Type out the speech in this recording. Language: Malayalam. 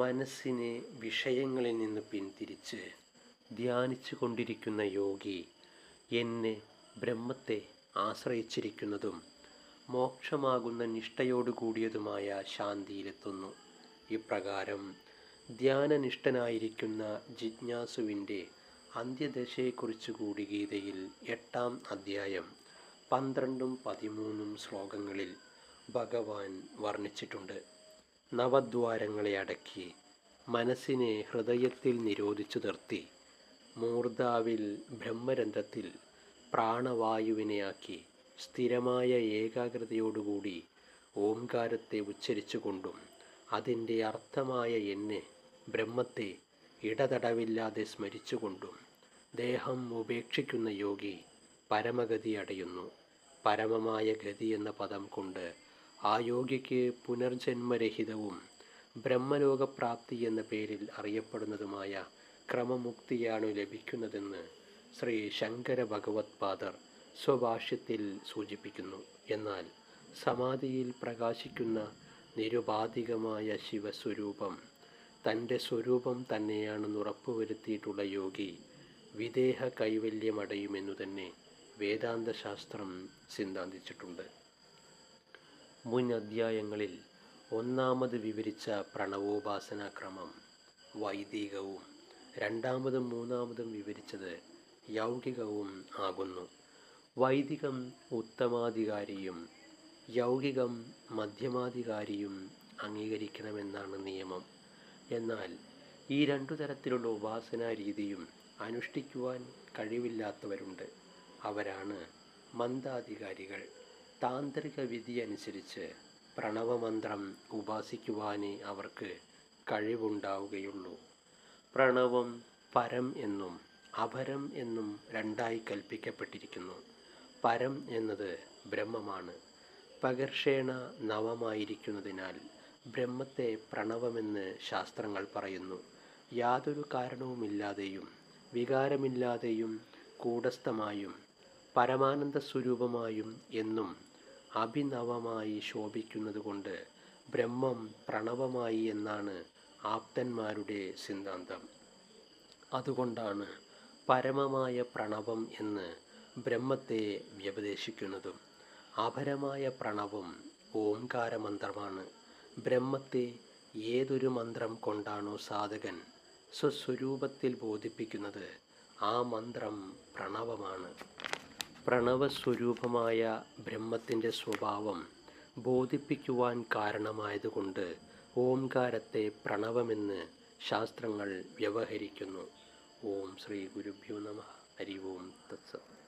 മനസ്സിനെ വിഷയങ്ങളിൽ നിന്ന് പിന്തിരിച്ച് ധ്യാനിച്ചു കൊണ്ടിരിക്കുന്ന യോഗി എന്നെ ബ്രഹ്മത്തെ ആശ്രയിച്ചിരിക്കുന്നതും മോക്ഷമാകുന്ന നിഷ്ഠയോടുകൂടിയതുമായ ശാന്തിയിലെത്തുന്നു. ഇപ്രകാരം ധ്യാനനിഷ്ഠനായിരിക്കുന്ന ജിജ്ഞാസുവിന്റെ അന്ത്യദശയെക്കുറിച്ച് കൂടി ഗീതയിൽ എട്ടാം അധ്യായം പന്ത്രണ്ടും പതിമൂന്നും ശ്ലോകങ്ങളിൽ ഭഗവാൻ വർണിച്ചിട്ടുണ്ട്. നവദ്വാരങ്ങളെ അടക്കി മനസ്സിനെ ഹൃദയത്തിൽ നിരോധിച്ചു നിർത്തി മൂർധാവിൽ ബ്രഹ്മരന്ധത്തിൽ പ്രാണവായുവിനെയാക്കി സ്ഥിരമായ ഏകാഗ്രതയോടുകൂടി ഓംകാരത്തെ ഉച്ചരിച്ചുകൊണ്ടും അതിന്റെ അർത്ഥമായ എന്നെ ബ്രഹ്മത്തെ ഇടതടവില്ലാതെ സ്മരിച്ചുകൊണ്ടും ദേഹം ഉപേക്ഷിക്കുന്ന യോഗി പരമഗതി അടയുന്നു. പരമമായ ഗതി എന്ന പദം കൊണ്ട് ആ യോഗിക്ക് പുനർജന്മരഹിതവും ബ്രഹ്മലോകപ്രാപ്തി എന്ന പേരിൽ അറിയപ്പെടുന്നതുമായ ക്രമമുക്തിയാണ് ലഭിക്കുന്നതെന്ന് ശ്രീ ശങ്കര ഭഗവത്പാദർ സ്വഭാഷ്യത്തിൽ സൂചിപ്പിക്കുന്നു. എന്നാൽ സമാധിയിൽ പ്രകാശിക്കുന്ന നിരുപാധികമായ ശിവസ്വരൂപം തന്റെ സ്വരൂപം തന്നെയാണെന്ന് ഉറപ്പുവരുത്തിയിട്ടുള്ള യോഗി വിദേഹ കൈവല്യമടയുമെന്നു തന്നെ വേദാന്തശാസ്ത്രം സിദ്ധാന്തിച്ചിട്ടുണ്ട്. മുൻ അധ്യായങ്ങളിൽ ഒന്നാമത് വിവരിച്ച പ്രണവോപാസനാക്രമം വൈദികവും. രണ്ടാമതും മൂന്നാമതും വിവരിച്ചത് യൗകികവും ആകുന്നു. വൈദികം ഉത്തമാധികാരിയും യൗകികം മധ്യമാധികാരിയും അംഗീകരിക്കണമെന്നാണ് നിയമം. എന്നാൽ ഈ രണ്ടു തരത്തിലുള്ള ഉപാസനാ രീതിയും അനുഷ്ഠിക്കുവാൻ കഴിവില്ലാത്തവരുണ്ട്. അവരാണ് മന്ദാധികാരികൾ. താന്ത്രിക വിധി അനുസരിച്ച് പ്രണവമന്ത്രം ഉപാസിക്കുവാനേ അവർക്ക് കഴിവുണ്ടാവുകയുള്ളൂ. പ്രണവം പരം എന്നും അപരം എന്നും രണ്ടായി കൽപ്പിക്കപ്പെട്ടിരിക്കുന്നു. പരം എന്നത് ബ്രഹ്മമാണ്. പകർഷേണ നവമായിരിക്കുന്നതിനാൽ ബ്രഹ്മത്തെ പ്രണവമെന്ന് ശാസ്ത്രങ്ങൾ പറയുന്നു. യാതൊരു കാരണവുമില്ലാതെയും വികാരമില്ലാതെയും കൂടസ്ഥമായും പരമാനന്ദ സ്വരൂപമായും എന്നും അഭിനവമായി ശോഭിക്കുന്നതുകൊണ്ട് ബ്രഹ്മം പ്രണവമായി എന്നാണ് ആപ്തന്മാരുടെ സിദ്ധാന്തം. അതുകൊണ്ടാണ് പരമമായ പ്രണവം എന്ന് ബ്രഹ്മത്തെ വ്യപദേശിക്കുന്നതും. അപരമായ പ്രണവം ഓംകാരമന്ത്രമാണ്. ബ്രഹ്മത്തെ ഏതൊരു മന്ത്രം കൊണ്ടാണോ സാധകൻ സ്വസ്വരൂപത്തിൽ ബോധിപ്പിക്കുന്നത് ആ മന്ത്രം പ്രണവമാണ്. പ്രണവസ്വരൂപമായ ബ്രഹ്മത്തിന്റെ സ്വഭാവം ബോധിപ്പിക്കുവാൻ കാരണമായതുകൊണ്ട് ഓംകാരത്തെ പ്രണവമെന്ന് ശാസ്ത്രങ്ങൾ വ്യവഹരിക്കുന്നു. ഓം ശ്രീ ഗുരുഭ്യോ നമ. ഹരി ഓം തത്സത്